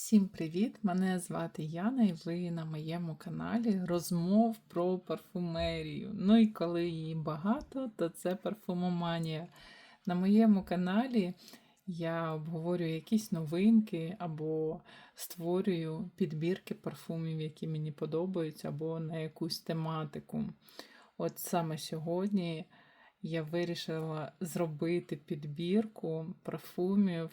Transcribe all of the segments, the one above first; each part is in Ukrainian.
Всім привіт! Мене звати Яна, і ви на моєму каналі розмов про парфумерію. Ну і коли її багато, то це парфумоманія. На моєму каналі я обговорюю якісь новинки або створюю підбірки парфумів, які мені подобаються, або на якусь тематику. От саме сьогодні я вирішила зробити підбірку парфумів.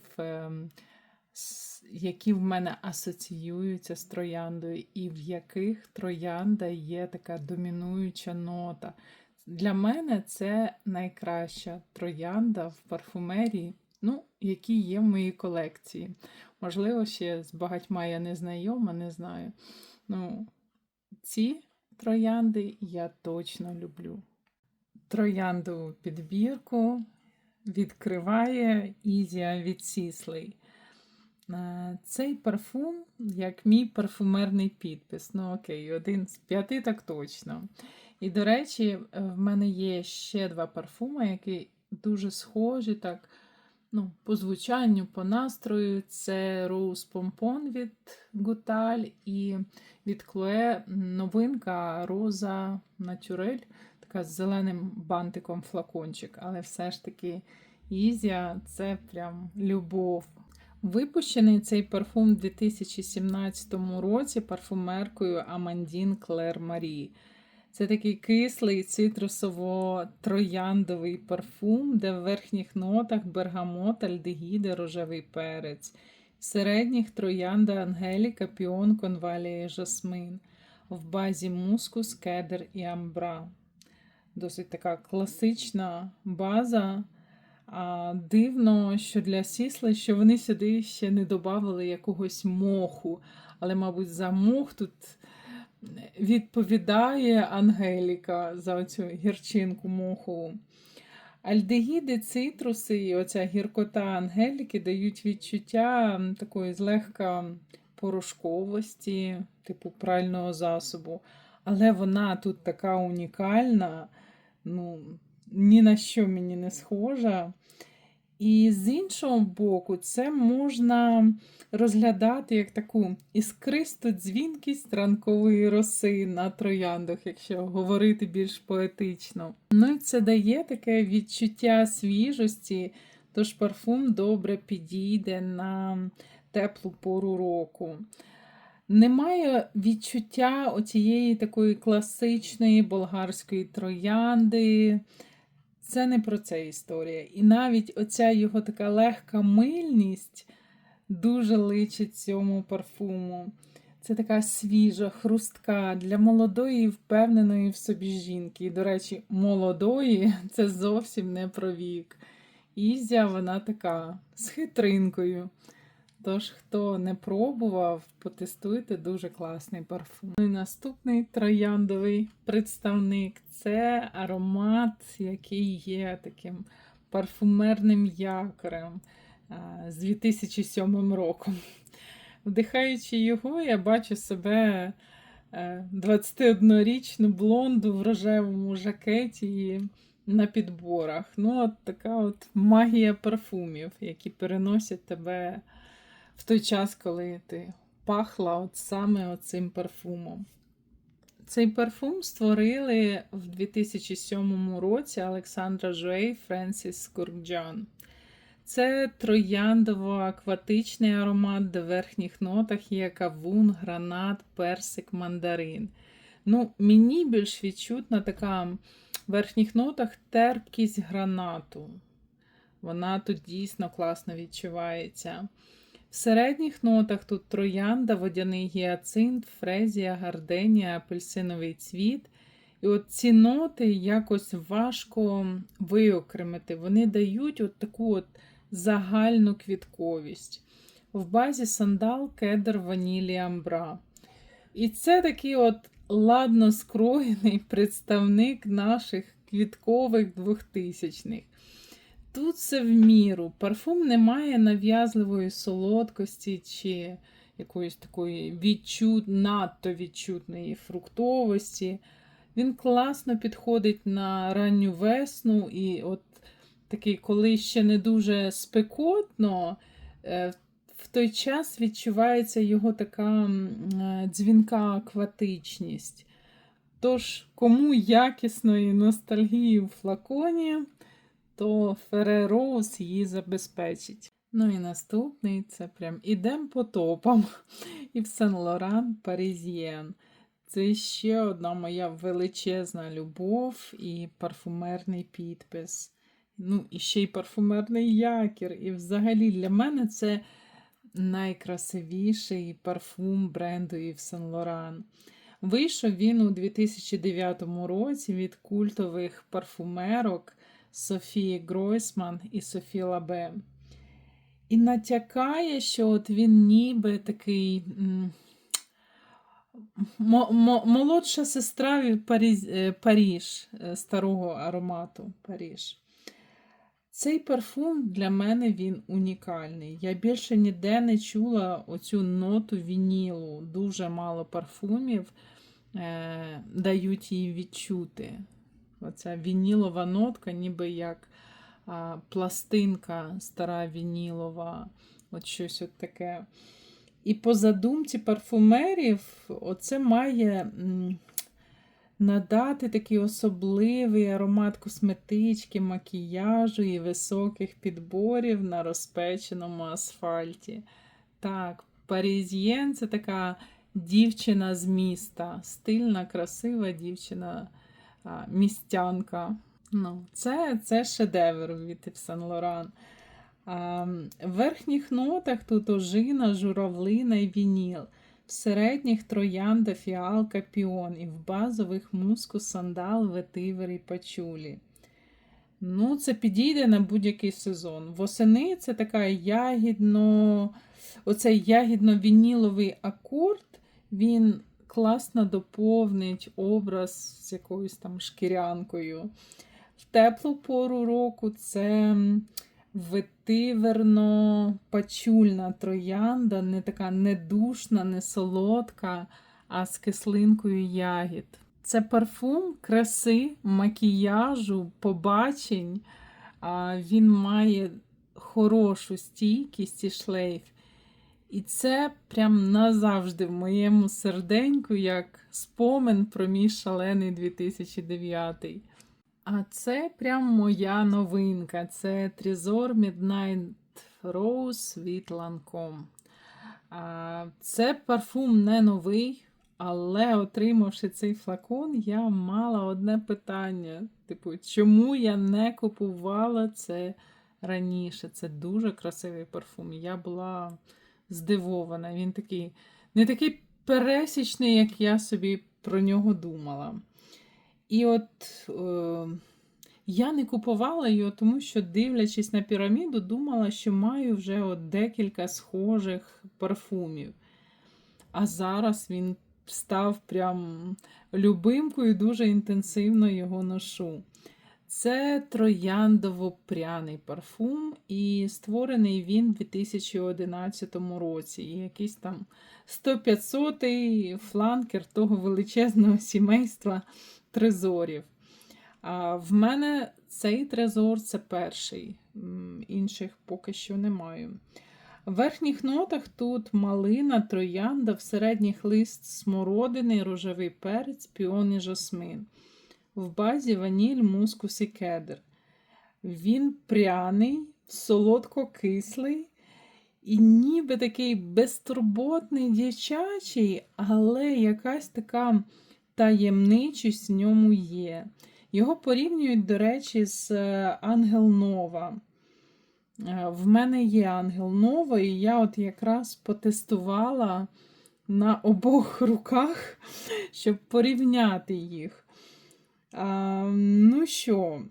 Які в мене асоціюються з трояндою, і в яких троянда є така домінуюча нота. Для мене це найкраща троянда в парфумерії, ну, які є в моїй колекції. Можливо, ще з багатьма я не знайома, не знаю. Ну, ці троянди я точно люблю. Троянду підбірку відкриває Ізія від Сіслей. Е, Цей парфум, як мій парфумерний підпис. Ну, окей, один з п'яти так точно. І, до речі, е, в мене є ще два парфуми, які дуже схожі так, ну, по звучанню, по настрою. Це Rose Pompon від Goutal і від Chloé новинка Роза Naturel, така з зеленим бантиком флакончик. Але все ж таки Ізія це прям любов. Випущений цей парфум у 2017 році парфумеркою Амандін Клер Марі. Це такий кислий цитрусово-трояндовий парфум, де в верхніх нотах бергамот, альдегіди, рожевий перець, в середніх троянда Ангеліка, піон, конвалія і жасмин, в базі мускус, кедр і амбра. Досить така класична база. Дивно, що для сісли, що вони сюди ще не додавали якогось моху. Але, мабуть, за мох тут відповідає Ангеліка за цю гірчинку моху. Альдегіди, цитруси і оця гіркота Ангеліки дають відчуття такої злегка порошковості, типу прального засобу. Але вона тут така унікальна, ну, ні на що мені не схожа. І з іншого боку, це можна розглядати як таку іскристу дзвінкість ранкової роси на трояндах, якщо говорити більш поетично. Ну і це дає таке відчуття свіжості, тож парфум добре підійде на теплу пору року. Немає відчуття оцієї такої класичної болгарської троянди. Це не про це історія. І навіть оця його така легка мильність дуже личить цьому парфуму. Це така свіжа, хрустка для молодої і впевненої в собі жінки. І, до речі, молодої це зовсім не про вік. Ізя вона така з хитринкою. Тож, хто не пробував, потестуйте дуже класний парфум. Ну і наступний трояндовий представник це аромат, який є таким парфумерним якорем з 2007 роком. Вдихаючи його, я бачу себе е, 21-річну блонду в рожевому жакеті на підборах. Ну, от така от магія парфумів, які переносять тебе в той час, коли ти пахла от саме оцим парфумом. Цей парфум створили в 2007 році Олександра Жуей Френсіс Куркджан. Це трояндово-акватичний аромат, де в верхніх нотах є кавун, гранат, персик, мандарин. Ну, мені більш відчутна така в верхніх нотах терпкість гранату. Вона тут дійсно класно відчувається. В середніх нотах тут троянда, водяний гіацинт, фрезія, гарденія, апельсиновий цвіт. І от ці ноти якось важко виокремити. Вони дають от таку от загальну квітковість. В базі сандал, кедр, ванілі, амбра. І це такий от ладно скроєний представник наших квіткових двохтисячних. Тут все в міру. Парфум не має нав'язливої солодкості чи якоїсь такої відчут, надто відчутної фруктовості. Він класно підходить на ранню весну, і от такий, коли ще не дуже спекотно, е, в той час відчувається його така е, дзвінка акватичність. Тож, кому якісної ностальгії в флаконі, то Rose її забезпечить. Ну і наступний це прям ідем по топам. І в Сен Лоран Паризьєн. Це ще одна моя величезна любов і парфумерний підпис. Ну, і ще й парфумерний якір. І взагалі для мене це найкрасивіший парфум бренду Yves Saint Laurent. Вийшов він у 2009 році від культових парфумерок Софії Гройсман і Софі Лабе. І натякає, що от він ніби такий молодша сестра Паріз, е, Паріж, е, старого аромату Паріж. Цей парфум для мене він унікальний. Я більше ніде не чула оцю ноту вінілу. Дуже мало парфумів е, дають її відчути. Оця вінілова нотка, ніби як а, пластинка стара вінілова, от щось от таке. І по задумці парфумерів, оце має надати такий особливий аромат косметички, макіяжу і високих підборів на розпеченому асфальті. Так, Парізьєн це така дівчина з міста, стильна, красива дівчина, містянка. Ну, це, це шедевр від Laurent. А, в верхніх нотах тут ожина, журавлина і вініл. В середніх троянда, фіалка, піон, і в базових мускус, сандал, ветивер і пачулі. Ну, це підійде на будь-який сезон. Восени це така ягідно, оцей ягідно-вініловий акорд, він класно доповнить образ з якоюсь там шкірянкою. В теплу пору року це ветиверно-пачульна троянда, не така недушна, не солодка, а з кислинкою ягід. Це парфум краси, макіяжу, побачень. Він має хорошу стійкість і шлейф. І це прям назавжди в моєму серденьку, як спомин про мій шалений 2009. А це прям моя новинка. Це Trésor Midnight Rose від Lancome. Це парфум не новий, але отримавши цей флакон, я мала одне питання: типу, чому я не купувала це раніше? Це дуже красивий парфум. Я була здивована. Він такий, не такий пересічний, як я собі про нього думала. І от е, я не купувала його, тому що, дивлячись на піраміду, думала, що маю вже от декілька схожих парфумів. А зараз він став прям любимкою, дуже інтенсивно його ношу. Це трояндово-пряний парфум, і створений він у 2011 році. І якийсь там 100-500 фланкер того величезного сімейства трезорів. А в мене цей трезор це перший, інших поки що не маю. В верхніх нотах тут малина, троянда, в середніх лист смородини, рожевий перець, піон і жасмин. В базі ваніль, мускус і кедр. Він пряний, солодко-кислий і ніби такий безтурботний дівчачий, але якась така таємничість в ньому є. Його порівнюють, до речі, з е, Ангел Нова. Е, В мене є Ангел Нова, і я от якраз потестувала на обох руках, щоб порівняти їх. Ну що,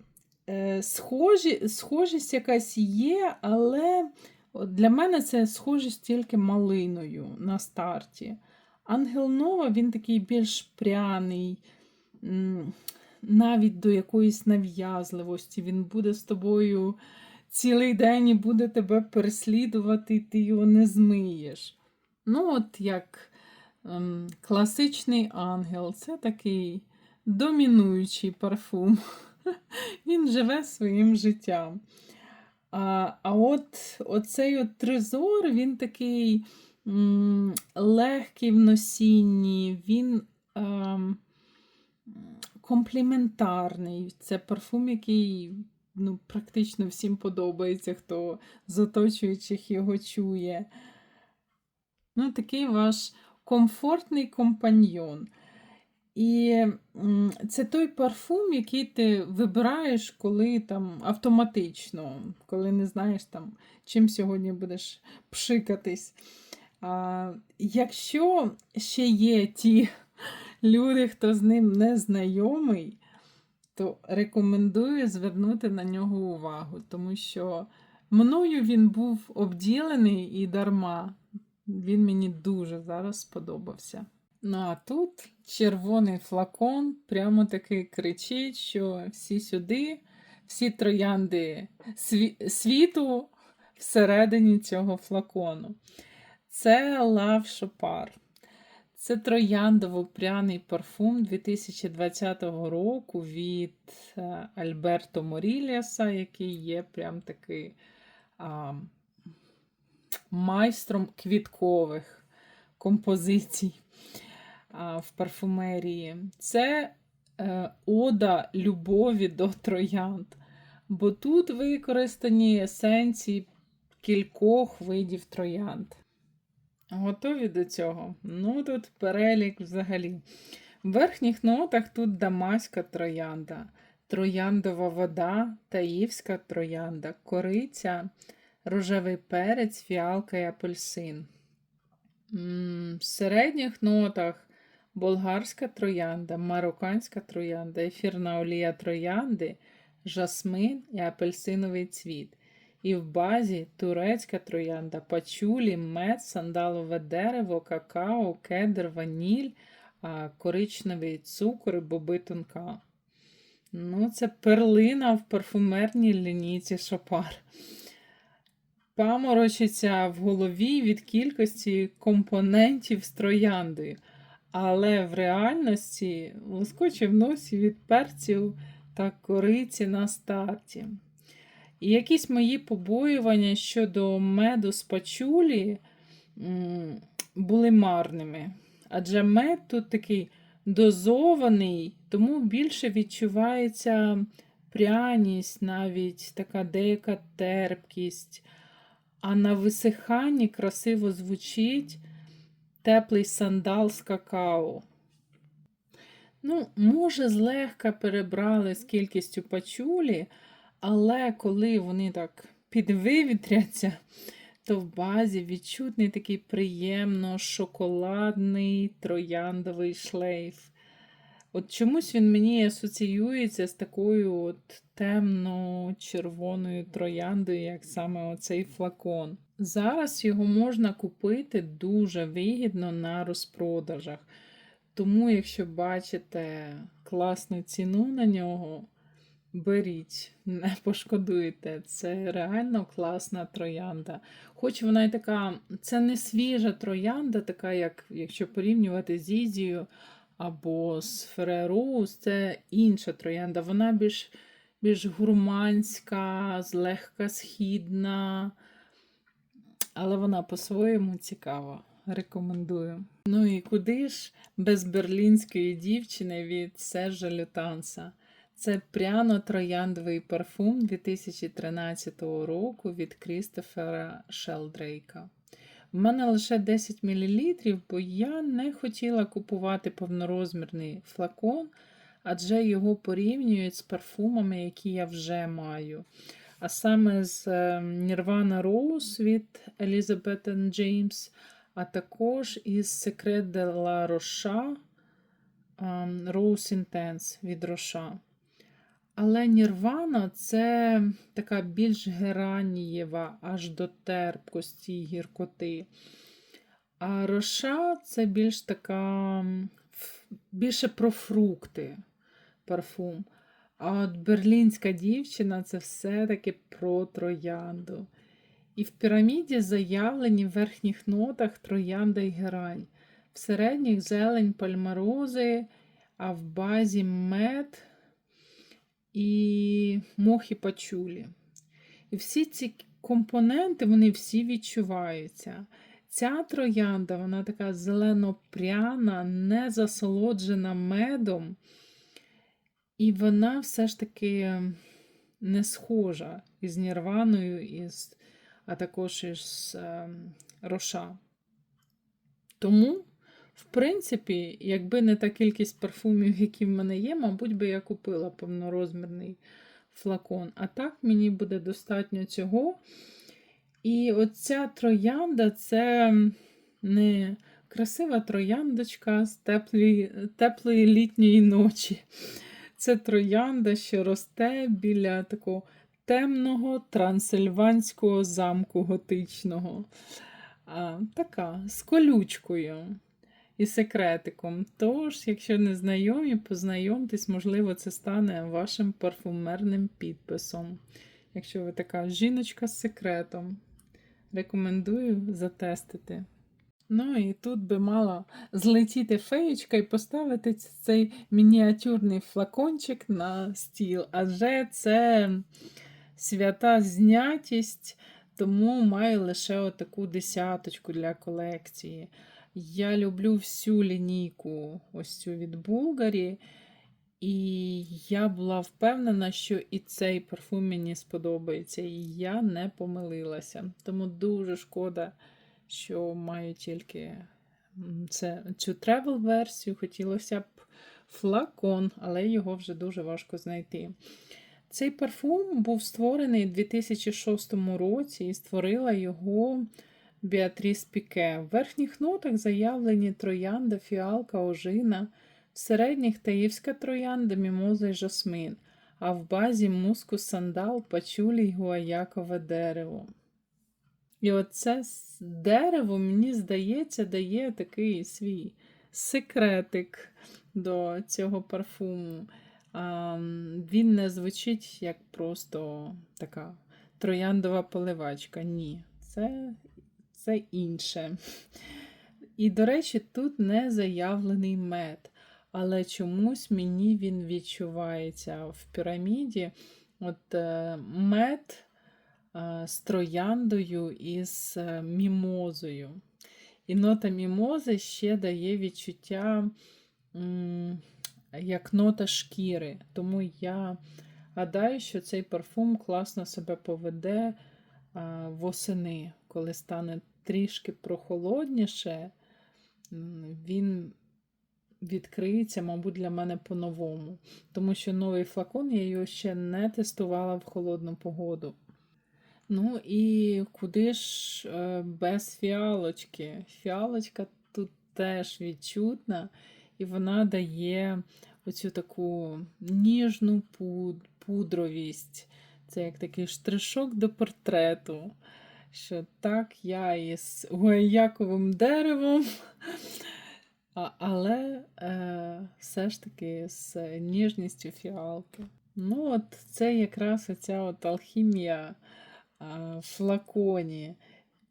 е, схожі, схожість якась є, але для мене це схожість тільки малиною на старті. Ангел Нова він такий більш пряний, навіть до якоїсь нав'язливості. Він буде з тобою цілий день і буде тебе переслідувати, і ти його не змиєш. Ну, от як ем, класичний ангел, це такий домінуючий парфум. Він живе своїм життям. А, а от оцей от тризор, він такий м, легкий в носінні, він ем, компліментарний. Це парфум, який ну, практично всім подобається, хто з оточуючих його чує. Ну, такий ваш комфортний компаньйон. І це той парфум, який ти вибираєш, коли там автоматично, коли не знаєш, там, чим сьогодні будеш пшикатись. А, якщо ще є ті люди, хто з ним не знайомий, то рекомендую звернути на нього увагу, тому що мною він був обділений і дарма. Він мені дуже зараз сподобався. Ну а тут червоний флакон прямо таки кричить, що всі сюди, всі троянди сві- світу всередині цього флакону. Це Лав Шопар. Це трояндово-пряний парфум 2020 року від е, Альберто Моріліаса, який є прям такий а, майстром квіткових композицій в парфумерії. Це е, ода любові до троянд. Бо тут використані есенції кількох видів троянд. Готові до цього? Ну, тут перелік взагалі. В верхніх нотах тут дамаська троянда, трояндова вода, таївська троянда, кориця, рожевий перець, фіалка і апельсин. В середніх нотах болгарська троянда, марокканська троянда, ефірна олія троянди, жасмин і апельсиновий цвіт. І в базі турецька троянда, пачулі, мед, сандалове дерево, какао, кедр, ваніль, коричневий цукор боби тонка. Ну, це перлина в парфумерній лінійці Шопар. Паморочиться в голові від кількості компонентів з трояндою, але в реальності лоскоче в носі від перців та кориці на старті. І якісь мої побоювання щодо меду з пачулі були марними. Адже мед тут такий дозований, тому більше відчувається пряність, навіть така деяка терпкість. А на висиханні красиво звучить теплий сандал з какао. Ну, може, злегка перебрали з кількістю пачулі, але коли вони так підвивітряться, то в базі відчутний такий приємно шоколадний трояндовий шлейф. От чомусь він мені асоціюється з такою от темно-червоною трояндою, як саме оцей флакон. Зараз його можна купити дуже вигідно на розпродажах. Тому, якщо бачите класну ціну на нього, беріть, не пошкодуєте. Це реально класна троянда. Хоч вона й така, це не свіжа троянда, така, як якщо порівнювати з Ізією або з Ферерус, це інша троянда. Вона більш більш гурманська, злегка східна, але вона по-своєму цікава. Рекомендую. Ну і куди ж без берлінської дівчини від Сержа Лютанса? Це пряно-трояндовий парфум 2013 року від Крістофера Шелдрейка. В мене лише 10 мл, бо я не хотіла купувати повнорозмірний флакон, адже його порівнюють з парфумами, які я вже маю. А саме з е, Nirvana Rose від Elizabeth James, а також із Secret de la Rocha Rose Intense від Роша. Але Нірвана це така більш геранієва, аж до терпкості й гіркоти. А роша це більш така більше про фрукти парфум. А от берлінська дівчина це все-таки про троянду. І в піраміді заявлені в верхніх нотах троянда і герань. В середніх зелень пальмарози, а в базі мед і мох пачулі. І всі ці компоненти, вони всі відчуваються. Ця троянда, вона така зелено-пряна, не засолоджена медом, і вона все ж таки не схожа із Нірваною, із, а також із е, Роша. Тому, в принципі, якби не та кількість парфумів, які в мене є, мабуть, би я купила повнорозмірний флакон. А так мені буде достатньо цього. І оця троянда це не красива трояндочка з теплої, теплої літньої ночі. Це троянда, що росте біля такого темного трансильванського замку готичного. А, Така з колючкою і секретиком. Тож, якщо не знайомі, познайомтесь, можливо, це стане вашим парфумерним підписом. Якщо ви така жіночка з секретом, рекомендую затестити. Ну і тут би мала злетіти феєчка і поставити цей мініатюрний флакончик на стіл, адже це свята знятість, тому маю лише отаку десяточку для колекції. Я люблю всю лінійку ось цю від Булгарі. І я була впевнена, що і цей парфум мені сподобається, і я не помилилася. Тому дуже шкода, що маю тільки це, цю тревел-версію. Хотілося б флакон, але його вже дуже важко знайти. Цей парфум був створений у 2006 році і створила його Біатріс Піке. В верхніх нотах заявлені троянда, фіалка, ожина, в середніх таївська троянда, мімоза й жасмин, а в базі мускус, сандал, пачулі й гуаякове дерево. І оце дерево, мені здається, дає такий свій секретик до цього парфуму. А, Він не звучить як просто така трояндова поливачка. Ні, це, це інше. І, до речі, тут не заявлений мед, але чомусь мені він відчувається в піраміді. От е, мед з трояндою і з е, мімозою. І нота мімози ще дає відчуття як нота шкіри. Тому я гадаю, що цей парфум класно себе поведе восени, коли стане трішки прохолодніше, він відкриється, мабуть, для мене по-новому. Тому що новий флакон я його ще не тестувала в холодну погоду. Ну і куди ж е, без фіалочки? Фіалочка тут теж відчутна, і вона дає оцю таку ніжну пудровість. Це як такий штришок до портрету. Що так, я із гуаяковим деревом, але е, все ж таки з ніжністю фіалки. Ну, от це якраз оця от алхімія флаконі.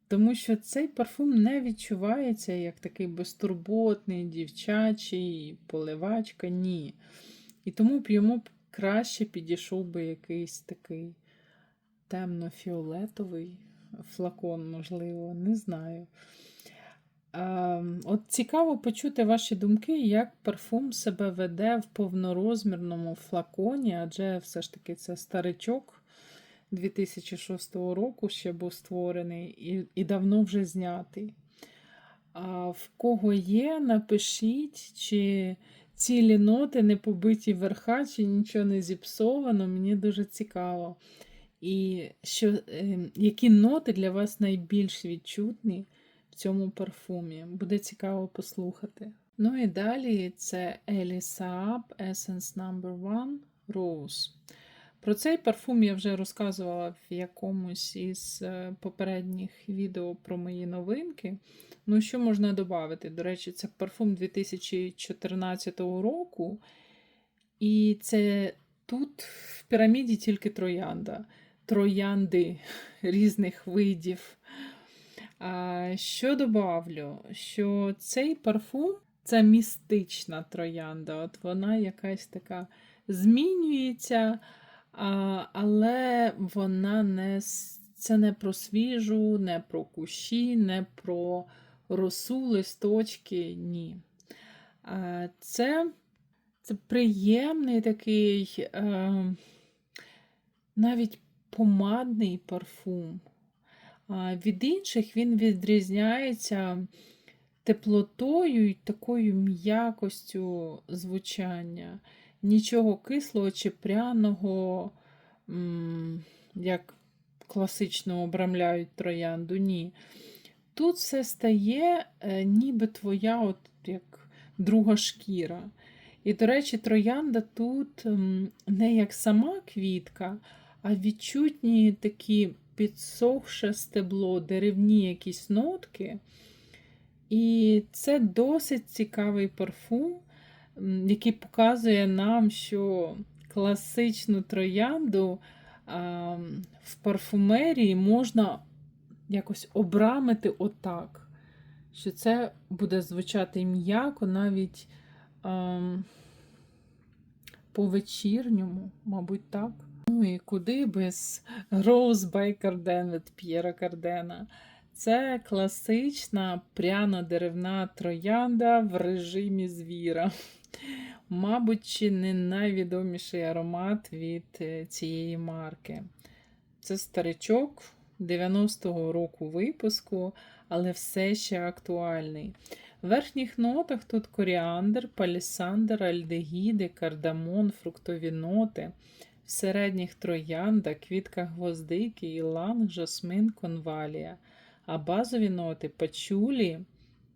Тому що цей парфум не відчувається як такий безтурботний, дівчачий, поливачка, ні. І тому б йому краще підійшов би якийсь такий темно-фіолетовий флакон, можливо, не знаю. От цікаво почути ваші думки, як парфум себе веде в повнорозмірному флаконі, адже все ж таки це старичок. 2006 року ще був створений і, і давно вже знятий. А в кого є, напишіть, чи цілі ноти не побиті верха, чи нічого не зіпсовано, мені дуже цікаво. І що, е, які ноти для вас найбільш відчутні в цьому парфумі? Буде цікаво послухати. Ну і далі це Ellie Saab Essence No. 1 Rose. Про цей парфум я вже розказувала в якомусь із е, попередніх відео про мої новинки. Ну, що можна додати? До речі, це парфум 2014 року. І це тут в піраміді тільки троянда. Троянди різних видів. Що добавлю? Що цей парфум це містична троянда. От Вона якась така змінюється але вона не це не про свіжу, не про кущі, не про росу, листочки. Ні. Це, це приємний такий, е, навіть помадний парфум. А від інших він відрізняється теплотою і такою м'якостю звучання. Нічого кислого чи пряного, як класично обрамляють троянду, ні. Тут все стає е, ніби твоя, от як друга шкіра. І, до речі, троянда тут не як сама квітка, а відчутні такі підсохше стебло, деревні якісь нотки. І це досить цікавий парфум, який показує нам, що класичну троянду в парфумерії можна якось обрамити отак. Що це буде звучати м'яко навіть по вечірньому, мабуть, так. Ну і куди без Rose by Carden від П'єра Кардена. Це класична пряно-деревна троянда в режимі звіра. Мабуть, чи не найвідоміший аромат від е, цієї марки. Це старичок 90-го року випуску, але все ще актуальний. В верхніх нотах тут коріандр, палісандр, альдегіди, кардамон, фруктові ноти. В середніх троянда, квітка гвоздики, іланг, жасмин, конвалія. А базові ноти пачулі,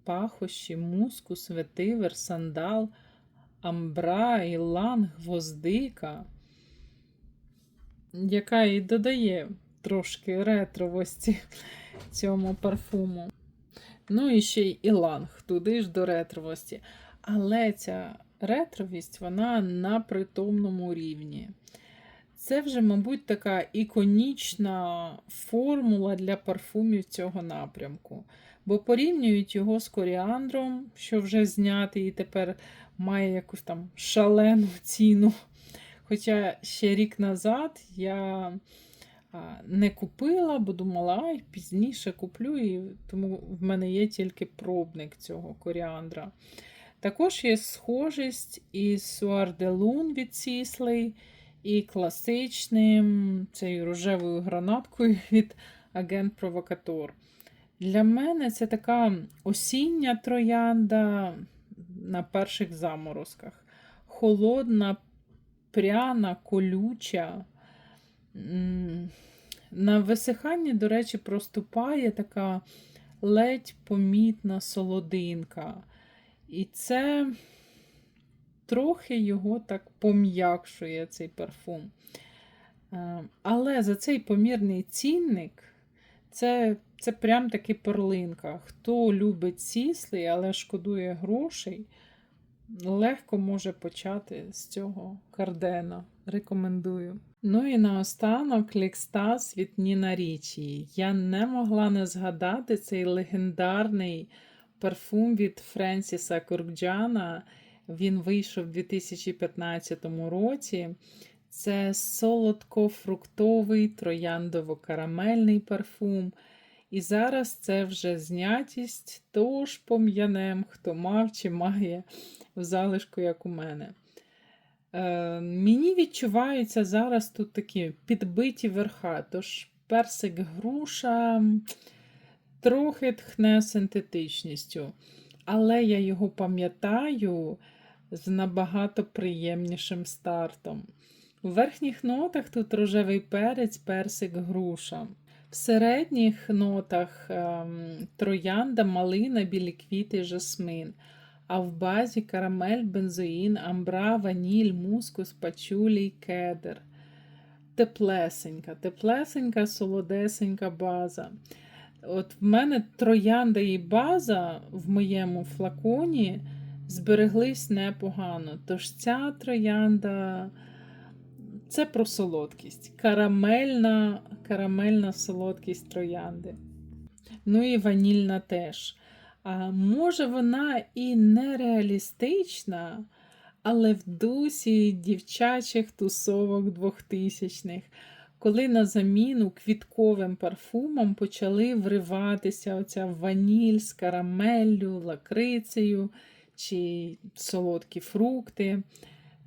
пахощі, мускус, ветивер, сандал, амбра, іланг, гвоздика, яка і додає трошки ретровості цьому парфуму. Ну і ще й іланг, туди ж до ретровості. Але ця ретровість, вона на притомному рівні. Це вже, мабуть, така іконічна формула для парфумів цього напрямку. Бо порівнюють його з коріандром, що вже знятий і тепер має якусь там шалену ціну. Хоча ще рік назад я не купила, бо думала, ай, пізніше куплю, і тому в мене є тільки пробник цього коріандра. Також є схожість із Суарделун від Сіслей і класичним цією рожевою гранаткою від Агент Провокатор. Для мене це така осіння троянда на перших заморозках. Холодна, пряна, колюча. На висиханні, до речі, проступає така ледь помітна солодинка. І це трохи його так пом'якшує цей парфум. Е, Але за цей помірний цінник це, це прям таки перлинка. Хто любить сісли, але шкодує грошей, легко може почати з цього кардена. Рекомендую. Ну і наостанок лікстаз від Ніна Річі. Я не могла не згадати цей легендарний парфум від Френсіса Куркджана. Він вийшов у 2015 році. Це солодко-фруктовий трояндово-карамельний парфум. І зараз це вже знятість, тож пом'янем, хто мав чи має в залишку, як у мене. Е, мені відчуваються зараз тут такі підбиті верха, тож персик груша трохи тхне синтетичністю. Але я його пам'ятаю з набагато приємнішим стартом. У верхніх нотах тут рожевий перець, персик, груша. В середніх нотах ем, троянда, малина, білі квіти, жасмин. А в базі карамель, бензоїн, амбра, ваніль, мускус, пачулі кедр. Теплесенька, теплесенька, солодесенька база. От в мене троянда і база в моєму флаконі збереглись непогано. Тож ця троянда це про солодкість. Карамельна, карамельна солодкість троянди. Ну і ванільна теж. А, Може, вона і не реалістична, але в дусі дівчачих тусовок двохтисячних, коли на заміну квітковим парфумам почали вриватися оця ваніль з карамеллю, лакрицею чи солодкі фрукти.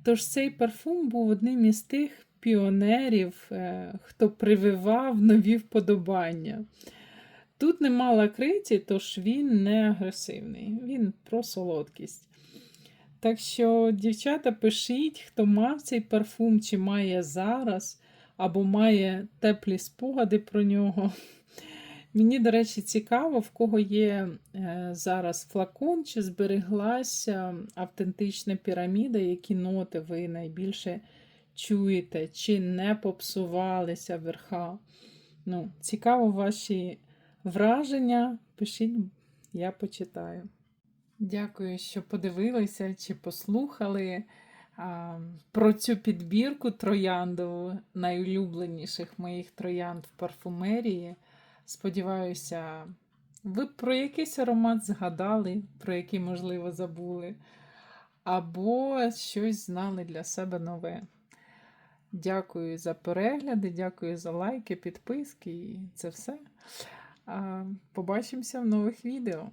Тож цей парфум був одним із тих піонерів, е, хто прививав нові вподобання. Тут нема лакриці, тож він не агресивний, він про солодкість. Так що, дівчата, пишіть, хто мав цей парфум, чи має зараз, або має теплі спогади про нього. Мені, до речі, цікаво, в кого є е, зараз флакон, чи збереглася автентична піраміда, які ноти ви найбільше чуєте, чи не попсувалися верха. Ну, цікаво ваші враження. Пишіть, я почитаю. Дякую, що подивилися чи послухали про цю підбірку трояндову найулюбленіших моїх троянд в парфумерії. Сподіваюся, ви про якийсь аромат згадали, про який, можливо, забули, або щось знали для себе нове. Дякую за перегляди, дякую за лайки, підписки і це все. Побачимося в нових відео.